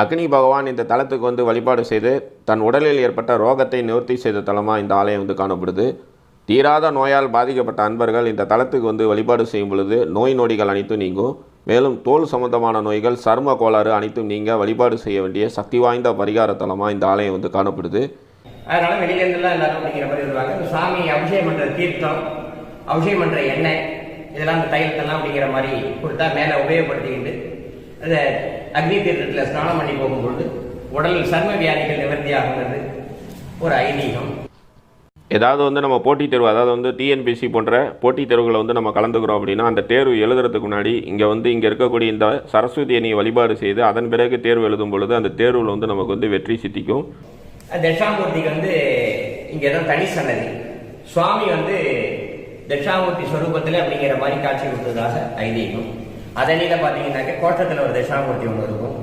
அக்னி பகவான் இந்த தலத்துக்கு வந்து வழிபாடு செய்து தன் உடலில் ஏற்பட்ட ரோகத்தை நிவர்த்தி செய்த தலமாக இந்த ஆலயம் வந்து காணப்படுது. தீராத நோயால் பாதிக்கப்பட்ட அன்பர்கள் இந்த தலத்துக்கு வந்து வழிபாடு செய்யும் பொழுது நோய் நொடிகள் அனைத்தும் நீங்கும். மேலும் தோல் சம்பந்தமான நோய்கள் சர்ம கோளாறு அனைத்தும் நீங்கள் வழிபாடு செய்ய வேண்டிய சக்தி வாய்ந்த பரிகார தலமாக இந்த ஆலயம் வந்து காணப்படுது. அதனால வெளியிலேருந்துலாம் எல்லாரும் அப்படிங்கிற மாதிரி வருவாங்க. இந்த சாமி அபிஷேகம் பண்ணுற தீர்த்தம் அபிஷேகம் பண்ணுற எண்ணெய் இதெல்லாம் அந்த தைலத்தெல்லாம் அப்படிங்கிற மாதிரி கொடுத்தா மேலே உபயோகப்படுத்திக்கிட்டு அந்த அக்னி தீர்த்தத்தில் ஸ்நானம் பண்ணி போகும்பொழுது உடல் சர்ம வியாதிகள் நிவர்த்தி ஆகுங்கிறது ஒரு ஐதீகம். ஏதாவது வந்து நம்ம போட்டித் தேர்வு அதாவது வந்து டிஎன்பிசி போன்ற போட்டித் தேர்வுகளை வந்து நம்ம கலந்துக்கிறோம் அப்படின்னா அந்த தேர்வு எழுதுறதுக்கு முன்னாடி இங்கே வந்து இங்கே இருக்கக்கூடிய இந்த சரஸ்வதி அணியை வழிபாடு செய்து அதன் பிறகு தேர்வு எழுதும் பொழுது அந்த தேர்வில் வந்து நமக்கு வந்து வெற்றி சித்திக்கும். தட்சாமூர்த்திக்கு வந்து இங்கே தான் தனி சன்னதி. சுவாமி வந்து தட்சாமூர்த்தி ஸ்வரூபத்தில் அப்படிங்கிற மாதிரி காட்சி கொடுத்ததாக ஐதீகம். அதனில பார்த்தீங்கன்னாக்க கோட்டத்தில் ஒரு தட்சாமூர்த்தி ஒன்று இருக்கும்.